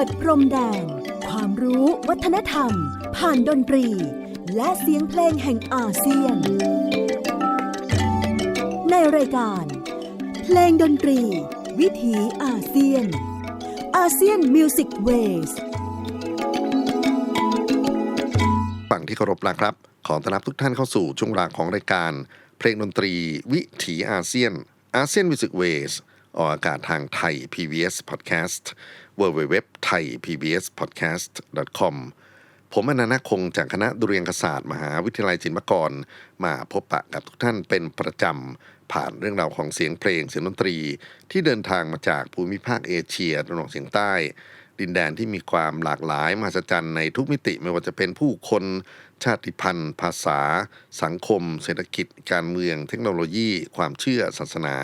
ิดพรมแดน ความรู้วัฒนธรรม ผ่านดนตรี และเสียงเพลงแห่งอาเซียน ในรายการ เพลงดนตรี วิถีอาเซียน อาเซียนมิวสิกเวสฝั่งที่เคารพนะครับ ขอต้อนรับทุกท่านเข้าสู่ช่วงเวลาของรายการ เพลงดนตรี วิถีอาเซียนอาเซียนมิวสิกเวสออกอากาศทางไทย PBS Podcast w w w t h a i PBS Podcast com ผมอนันต์คงจากคณะดุเรียางศาสตร์มหาวิทยาลัยศิลปากร มาพบปะกับทุกท่านเป็นประจำ ผ่านเรื่องราวของเสียงเพลงเสียงดนตรี ที่เดินทางมาจากภูมิภาคเอเชียตะวันออกเฉียงใต้ ดินแดนที่มีความหลากหลายมหัศจรรย์ในทุกมิติไม่ว่าจะเป็นผู้คนชาติพันธุ์ ภาษา สังคม เศรษฐกิจ การเมือง เทคโนโลยี ความเชื่อศาสนา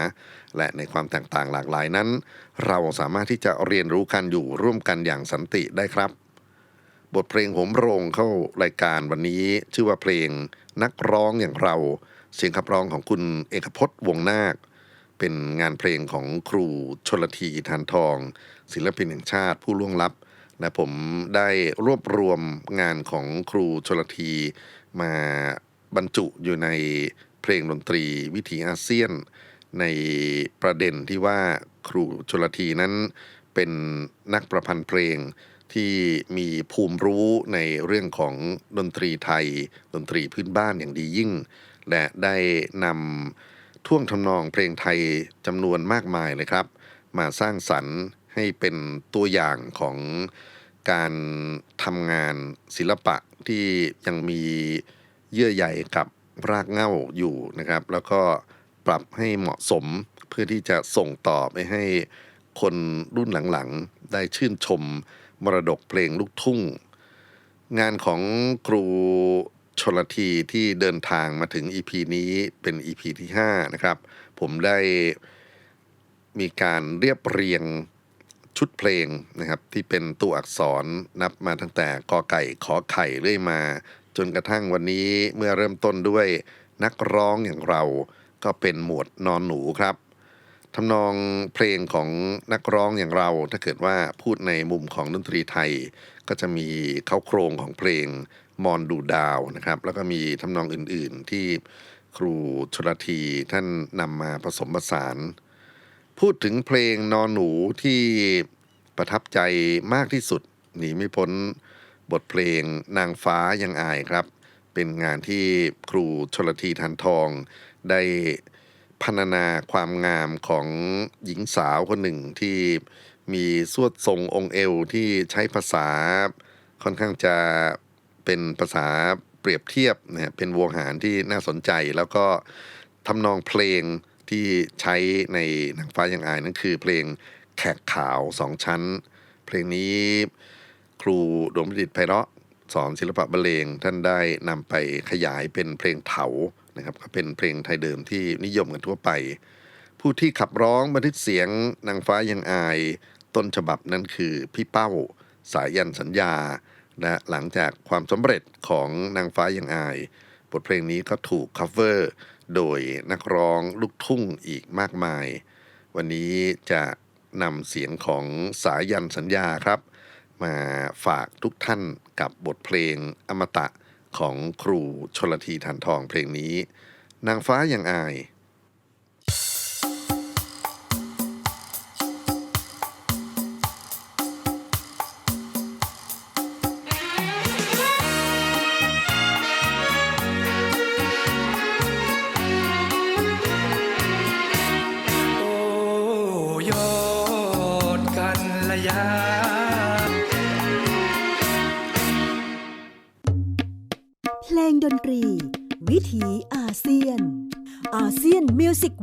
และในความแตกต่างหลากหลายนั้น เราสามารถที่จะเรียนรู้กันอยู่ร่วมกันอย่างสันติได้ครับ บทเพลงโหมโรงเข้ารายการวันนี้ชื่อว่าเพลงนักร้องอย่างเรา เสียงขับร้องของคุณเอกพจน์วงนาค เป็นงานเพลงของครูชนลทีทานทอง ศิลปินแห่งชาติผู้ล่วงลับ และผมได้รวบรวมงานของครูชนลทีมาบรรจุอยู่ในเพลงดนตรีวิถีอาเซียน ในประเด็นที่ว่า ครูชลทีนั้นเป็นนักประพันธ์เพลงที่มีภูมิรู้ในเรื่องของดนตรีไทย ดนตรีพื้นบ้านอย่างดียิ่ง และได้นำท่วงทำนองเพลงไทยจำนวนมากมายเลยครับ มาสร้างสรรค์ให้เป็นตัวอย่างของการทำงานศิลปะที่ยังมีเยื่อใยกับรากเหง้าอยู่นะครับ แล้วก็ ปรับให้เหมาะสม เพื่อที่จะส่งต่อไปให้คนรุ่นหลังๆ ได้ชื่นชมมรดกเพลงลูกทุ่ง งานของครูชลทีที่เดินทางมาถึง EP นี้เป็น EP ที่ 5 นะครับ ผมได้มีการเรียบเรียงชุดเพลงนะครับ ที่เป็นตัวอักษรนับมาตั้งแต่กอไก่ขอไข่เรื่อยมา จนกระทั่งวันนี้เมื่อเริ่มต้นด้วยนักร้องอย่างเรา ก็เป็นหมวดนอนหนูครับทำนองเพลงของนักร้องอย่างเราถ้าเกิดว่าพูดในมุมของดนตรีไทย ก็จะมีเข้าโครงของเพลงมอนดูดาวนะครับ แล้วก็มีทำนองอื่นๆ ที่ครูชลทีท่านนำมาผสมผสาน พูดถึงเพลงนอนหนูที่ประทับใจมากที่สุดหนีไม่พ้นบทเพลงนางฟ้ายังอายครับ เป็นงานที่ครูชลทีทันทอง ได้พรรณนาความงามของหญิงสาวคนหนึ่งที่มีสวดทรงองค์เอวที่ใช้ภาษาค่อนข้างจะเป็นภาษาเปรียบเทียบนะฮะเป็นวงหารที่น่าสนใจ แล้วก็ทำนองเพลงที่ใช้ในหนังฟ้ายังอายนั่นคือเพลงแขกขาวสองชั้น เพลงนี้ครูดวงประดิษฐ์ไพเราะสอนศิลปะบรรเลงท่านได้นำไปขยายเป็นเพลงเถา นะครับก็เป็นเพลงไทยเดิมที่นิยมกันทั่วไป ผู้ที่ขับร้องบันทึกเสียงนางฟ้ายังอาย ต้นฉบับนั้นคือพี่เป้าสายยันสัญญาและหลังจากความสำเร็จของนางฟ้ายังอาย บทเพลงนี้ก็ถูก cover โดยนักร้องลูกทุ่งอีกมากมาย วันนี้จะนำเสียงของสายยันสัญญาครับ มาฝากทุกท่านกับบทเพลงอมตะ ของครูชลทีฐานทองเพลงนี้ นางฟ้ายังอาย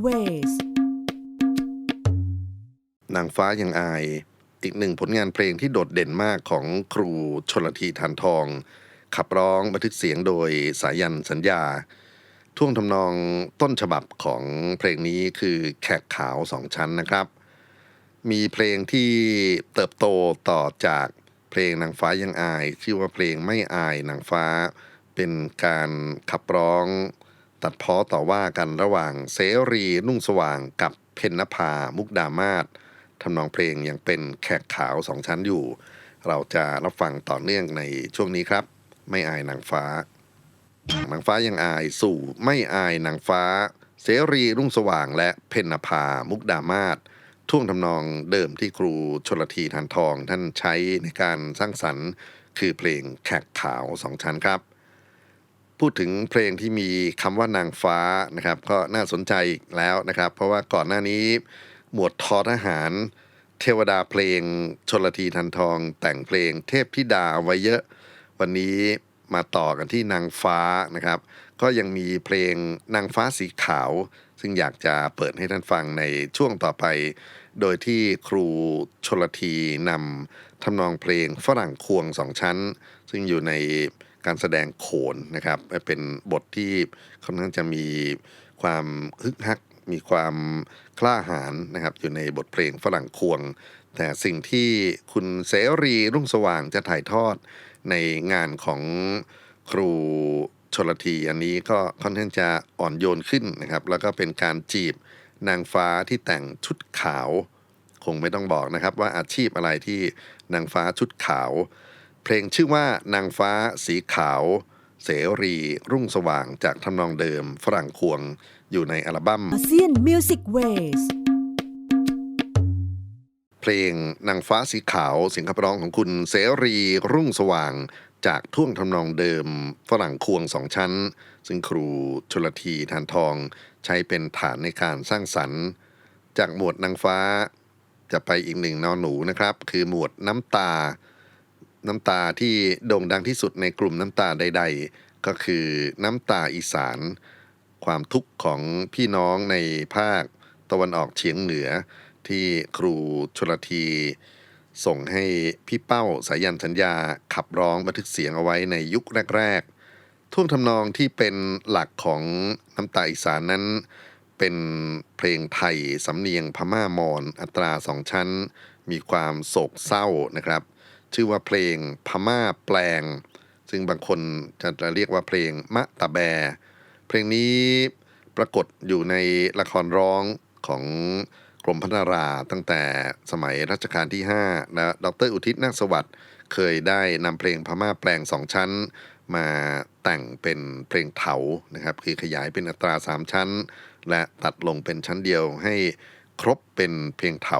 มิวสิกเวสนางฟ้ายังอาย อีกหนึ่งผลงานเพลงที่โดดเด่นมากของครูชนลทีทานทอง ขับร้องบันทึกเสียงโดยสายันสัญญา ท่วงทำนองต้นฉบับของเพลงนี้คือแขกขาวสองชั้นนะครับ มีเพลงที่เติบโตต่อจากเพลงนางฟ้ายังอาย ชื่อว่าเพลงไม่อายนางฟ้าเป็นการขับร้อง ตัดพ้อต่อว่ากันระหว่างเสรีนุ่งสว่างกับเพนนภา มุกดามาศทำนองเพลงยังเป็นแขกขาวสองชั้นอยู่ เราจะรับฟังต่อเนื่องในช่วงนี้ครับ ไม่อายนางฟ้านางฟ้ายังอายสู่ไม่อายนางฟ้า เสรีรุ่งสว่างและเพนนภา มุกดามาศท่วงทำนองเดิมที่ครูชลทีทานทองท่านใช้ในการสร้างสรรค์ คือเพลงแขกขาวสองชั้นครับ พูดถึงเพลงที่มีคำว่านางฟ้านะครับ ก็น่าสนใจอีกแล้วนะครับ เพราะว่าก่อนหน้านี้ หมวดทอทหาร เทวดาเพลงชนลทีทันทอง แต่งเพลงเทพธิดาเอาไว้เยอะ วันนี้มาต่อกันที่นางฟ้านะครับ ก็ยังมีเพลงนางฟ้าสีขาว ซึ่งอยากจะเปิดให้ท่านฟังในช่วงต่อไป โดยที่ครูชนลทีนำทำนองเพลงฝรั่งควงสองชั้น ซึ่งอยู่ใน การแสดงโขนนะครับ เป็นบทที่ค่อนข้างจะมีความฮึกฮัก มีความกล้าหาญนะครับ อยู่ในบทเพลงฝรั่งควง แต่สิ่งที่คุณเสรีรุ่งสว่างจะถ่ายทอดในงานของครูชลทีอันนี้ก็ค่อนข้างจะอ่อนโยนขึ้นนะครับ แล้วก็เป็นการจีบนางฟ้าที่แต่งชุดขาว คงไม่ต้องบอกนะครับว่าอาชีพอะไรที่นางฟ้าชุดขาว เพลงชื่อว่านางฟ้าสีขาว เสรี รุ่งสว่างจากทำนองเดิมฝรั่งควงอยู่ในอัลบั้มอาเซียนมิวสิกเวสเพลงนางฟ้าสีขาวเสียงขับร้องของคุณเสรี รุ่งสว่าง จากท่วงทำนองเดิม ฝรั่งควงสองชั้น ซึ่งครูชลทีทานทอง ใช้เป็นฐานในการสร้างสรรค์ จากหมวดนางฟ้า จะไปอีกหนึ่งนอนหนูนะครับ คือหมวดน้ำตา น้ำตาที่โด่งดังที่สุดในกลุ่มน้ำตาใด ๆ ก็คือน้ำตาอีสาน ความทุกข์ของพี่น้องในภาคตะวันออกเฉียงเหนือที่ครูชลที ส่งให้พี่เป้าสายันสัญญาขับร้องบันทึกเสียงเอาไว้ในยุคแรกๆท่วงทำนองที่เป็นหลักของน้ำตาอีสานนั้น เป็นเพลงไทยสำเนียงพม่ามอนอัตราสองชั้น มีความโศกเศร้านะครับ ชื่อว่าเพลงพม่าแปลง ซึ่งบางคนจะเรียกว่าเพลงมะตะแบ เพลงนี้ปรากฏอยู่ในละครร้องของกรมพัฒนาราตั้งแต่สมัยรัชกาลที่ 5 และดรอุทิศนาคสวัสดิ์เคยได้นำเพลงพม่าแปลงสองชั้น มาแต่งเป็นเพลงเถานะครับคือขยายเป็นอัตราสามชั้น และตัดลงเป็นชั้นเดียวให้ครบเป็นเพลงเถา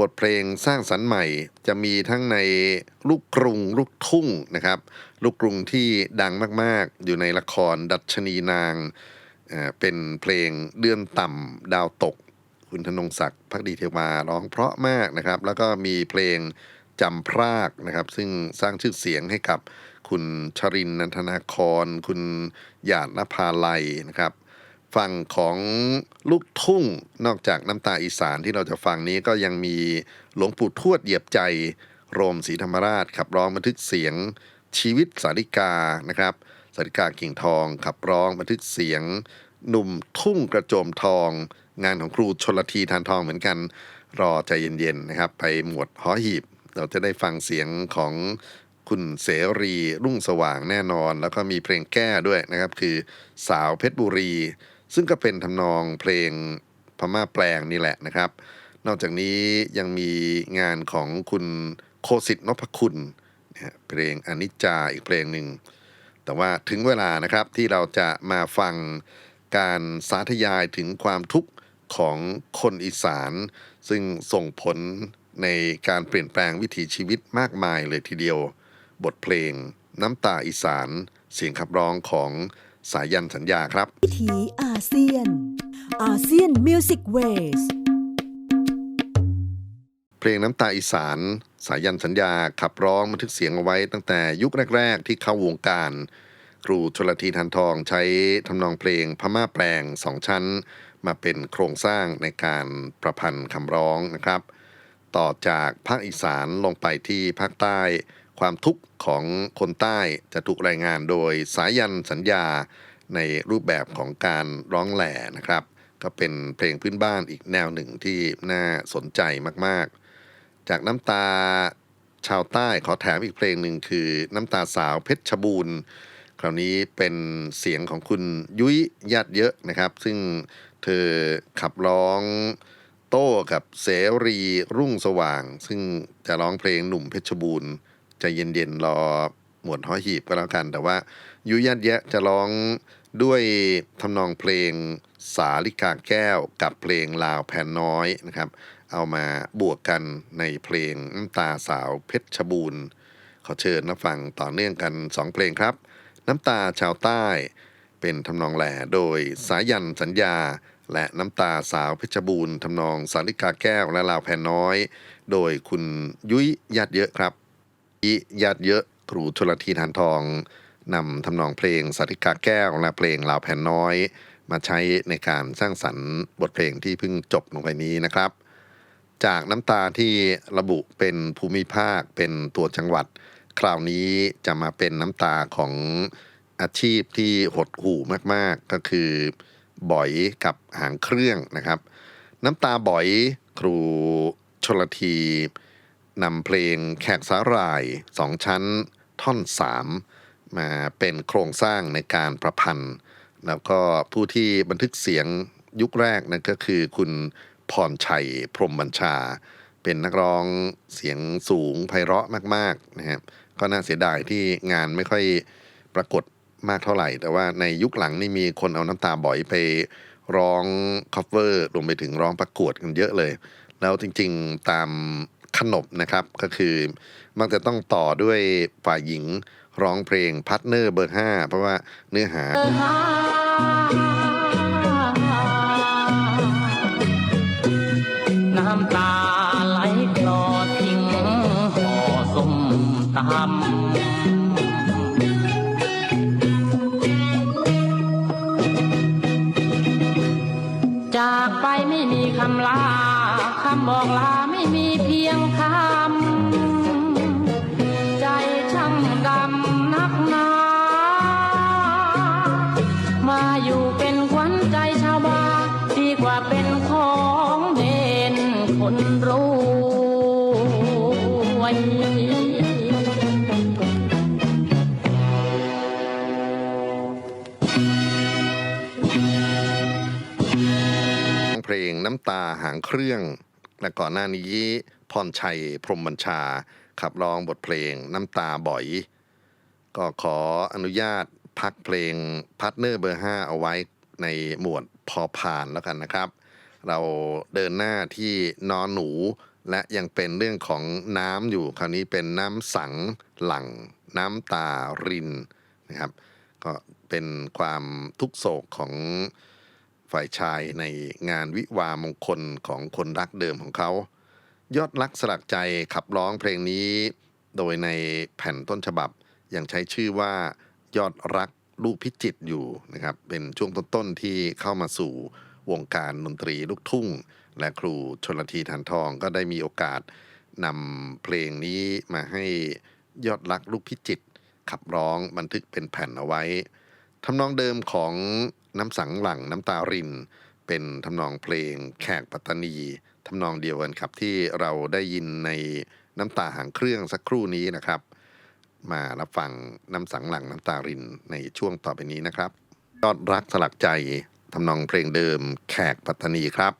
บทเพลงสร้างสรรค์ใหม่ จะมีทั้งในลูกกรุงลูกทุ่งนะครับ ลูกกรุงที่ดังมากๆ อยู่ในละครดัชนีนาง เป็นเพลงเดือนต่ำดาวตก คุณธนงศักดิ์พักดีเทวาร้องเพราะมากนะครับ แล้วก็มีเพลงจำพรากนะครับ ซึ่งสร้างชื่อเสียงให้กับคุณชรินนันทนาคร คุณหยาดนภาลัยนะครับ ฝั่งของลูกทุ่งนอกจากน้ำตาอีสานที่เราจะฟังนี้ก็ยังมีหลวงปู่ทวดเหยียบใจโรมศรีธรรมราชขับร้องบันทึกเสียงชีวิตสาริกานะครับสาริกากิ่งทองขับร้องบันทึกเสียงหนุ่มทุ่งกระโจมทอง งานของครูชนละทีทานทองเหมือนกัน รอใจเย็นๆนะครับ ไปหมวดหอหีบ เราจะได้ฟังเสียงของคุณเสรีรุ่งสว่างแน่นอน แล้วก็มีเพลงแก้ด้วยนะครับ คือสาวเพชรบุรี ซึ่งก็เป็นทำนองเพลงพม่าแปลงนี่แหละนะครับ นอกจากนี้ยังมีงานของคุณโคสิทธิ์นพคุณนะฮะเพลงอนิจจาอีกเพลงหนึ่ง แต่ว่าถึงเวลานะครับที่เราจะมาฟังการสาธยายถึงความทุกข์ของคนอีสาน ซึ่งส่งผลในการเปลี่ยนแปลงวิถีชีวิตมากมายเลยทีเดียว บทเพลงน้ำตาอีสาน เสียงขับร้องของ สายันสัญญาครับ วิถีอาเซียน อาเซียนมิวสิกเวสเพลงน้ำตาอีสาน สายันสัญญาขับร้องบันทึกเสียงเอาไว้ตั้งแต่ยุคแรก ๆ ที่เข้าวงการ ครูชลทีทันทองใช้ทำนองเพลงพม่าแปลงสองชั้น มาเป็นโครงสร้างในการประพันธ์คำร้องนะครับ ต่อจากภาคอีสานลงไปที่ภาคใต้ ความทุกข์ของคนใต้จะถูกรายงานโดยสายันสัญญาในรูปแบบของการร้องแหล่นะครับ ก็เป็นเพลงพื้นบ้านอีกแนวหนึ่งที่น่าสนใจมากๆ จากน้ำตาชาวใต้ขอแถมอีกเพลงหนึ่งคือน้ำตาสาวเพชรบูรณ์คราวนี้เป็นเสียงของคุณยุ้ยญาติเยอะนะครับ ซึ่งเธอขับร้องโต้กับเสรีรุ่งสว่าง ซึ่งจะร้องเพลงหนุ่มเพชรบูรณ์ ใจะเย็นๆรอหมวดห้อยหีบก็แล้วกัน แต่ว่ายุยญาติเยอะจะร้องด้วยทำนองเพลงสาลิกาแก้วกับเพลงลาวแผ่นน้อยนะครับ เอามาบวกกันในเพลงน้ำตาสาวเพชรบูรณ์ขอเชิญรับฟังต่อเนื่องกัน 2 เพลงครับ น้ำตาชาวใต้ เป็นทำนองแหล่โดยสายันสัญญา และน้ำตาสาวเพชรบูรณ์ทำนองสาริกาแก้วและลาวแผ่นน้อย โดยคุณยุ้ยญาติเยอะครับ ยุ้ยญาติเยอะครูชลทีทานทองนำทำนองเพลงสาริกาแก้วและเพลงลาวแผ่นน้อย มาใช้ในการสร้างสรรค์บทเพลงที่เพิ่งจบลงไปนี้นะครับ จากน้ำตาที่ระบุเป็นภูมิภาคเป็นตัวจังหวัด คราวนี้จะมาเป็นน้ำตาของอาชีพที่หดหู่มากๆ ก็คือบ่อยกับหางเครื่องนะครับ น้ำตาบ่อยครูชลที นำเพลงแขกสาหร่ายสองชั้นท่อนสามมาเป็นโครงสร้างในการประพันธ์ แล้วก็ผู้ที่บันทึกเสียงยุคแรกนั่นก็คือคุณพรชัยพรมบัญชา เป็นนักร้องเสียงสูงไพเราะมากๆนะครับก็น่าเสียดายที่งานไม่ค่อยปรากฏมากเท่าไหร่ แต่ว่าในยุคหลังนี่มีคนเอาน้ำตาบ่อยไปร้องคอฟเวอร์รวมไปถึงร้องประกวดกันเยอะเลย แล้วจริงๆตาม ขนบนะครับ ก็คือมักจะต้องต่อด้วยฝ่ายหญิงร้องเพลงพาร์ทเนอร์เบอร์ห้าเพราะว่าเนื้อหา จากไปไม่มีคำลา คำบอกลาไม่มีเพียงคำ ตาหางเครื่อง และก่อนหน้านี้พรชัยพรมบัญชา ขับร้องบทเพลงน้ำตาบ่อย ก็ขออนุญาตพักเพลงพาร์ทเนอร์เบอร์ 5 เอาไว้ในหมวดพอผ่านแล้วกันนะครับ เราเดินหน้าที่นอนหนู และยังเป็นเรื่องของน้ำอยู่ คราวนี้เป็นน้ำสังหลัง น้ำตารินนะครับ ก็เป็นความทุกโศกของ ฝ่ายชายในงานวิวามงคลของคนรักเดิมของเขา ยอดรักสลักใจขับร้องเพลงนี้ โดยในแผ่นต้นฉบับยังใช้ชื่อว่ายอดรักลูกพิจิตอยู่นะครับเป็นช่วงต้นๆที่เข้ามาสู่วงการดนตรีลูกทุ่ง และครูชนลทีทันทองก็ได้มีโอกาสนำเพลงนี้มาให้ยอดรักลูกพิจิตขับร้องบันทึกเป็นแผ่นเอาไว้ทำนองเดิมของ น้ำสังหลังน้ำตาริน เป็นทำนองเพลงแขกปัตตานีทำนองเดียวกันครับที่เราได้ยินในน้ำตาหางเครื่องสักครู่นี้นะครับ มารับฟังน้ำสังหลังน้ำตารินในช่วงต่อไปนี้นะครับยอดรักสลักใจทำนองเพลงเดิมแขกปัตตานีครับ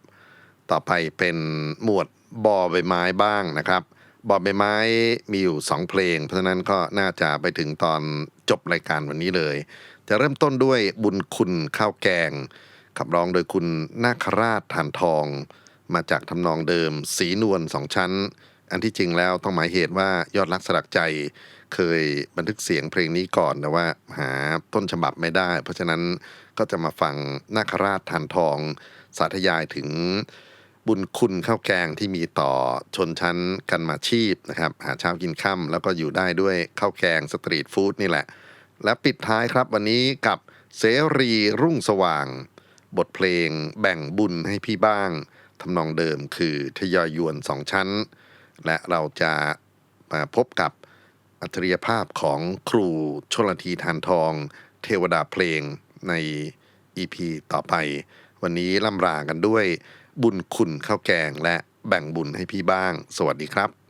ต่อไปเป็นหมวดบอใบไม้บ้างนะครับ บอใบไม้มีอยู่สองเพลง เพราะฉะนั้นก็น่าจะไปถึงตอนจบรายการวันนี้เลย จะเริ่มต้นด้วยบุญคุณข้าวแกง ขับร้องโดยคุณนาคราชทานทอง มาจากทำนองเดิม สีนวลสองชั้น อันที่จริงแล้วต้องหมายเหตุว่ายอดรักสลักใจ เคยบันทึกเสียงเพลงนี้ก่อนแต่ว่าหาต้นฉบับไม่ได้ เพราะฉะนั้นก็จะมาฟังนาคราชทานทอง สาธยายถึงบุญคุณข้าวแกงที่มีต่อชนชั้นกันมาชีพนะครับ หาเช้ากินค่ำแล้วก็อยู่ได้ด้วยข้าวแกงสตรีทฟู้ดนี่แหละ และปิดท้ายครับวันนี้กับเสรีรุ่งสว่าง บทเพลงแบ่งบุญให้พี่บ้างทำนองเดิมคือทยอยยวนสองชั้น และเราจะมาพบกับอัจฉริยภาพของครูชลทีทานทอง เทวดาเพลงในอีพีต่อไป วันนี้ล่ำรากันด้วยบุญคุณข้าวแกงและแบ่งบุญให้พี่บ้าง สวัสดีครับ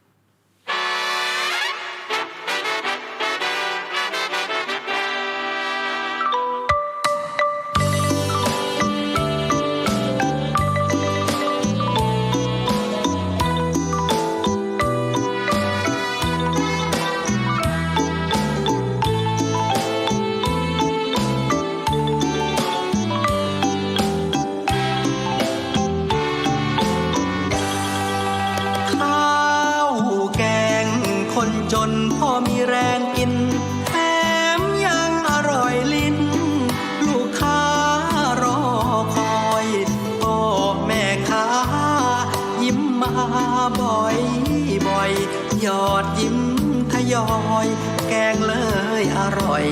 อยบ่อยยอดยิ้มทยอย แกงเลยอร่อย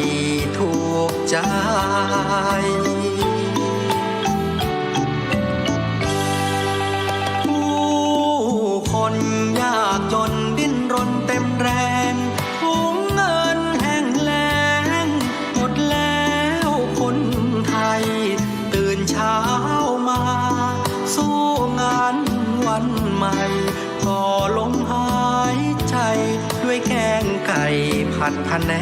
ถูกใจผู้คนยากจน พันแน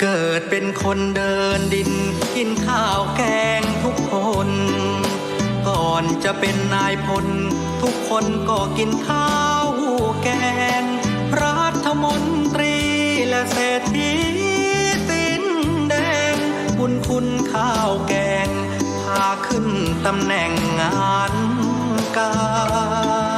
เกิดเป็นคนเดินดินกินข้าวแกงทุกคน ก่อนจะเป็นนายพล ทุกคนก็กินข้าวแกงรัฐมนตรีและเศรษฐีสินแดง คุณคุณข้าวแกงพาขึ้นตำแหน่งงาน ஆகாஷ்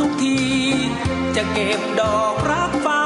ทุกที จะเก็บดอกรักฟ้า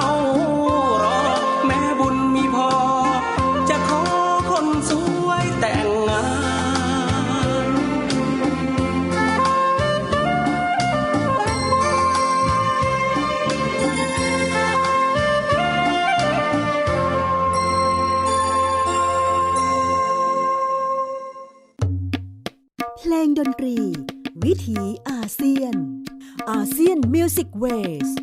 ways.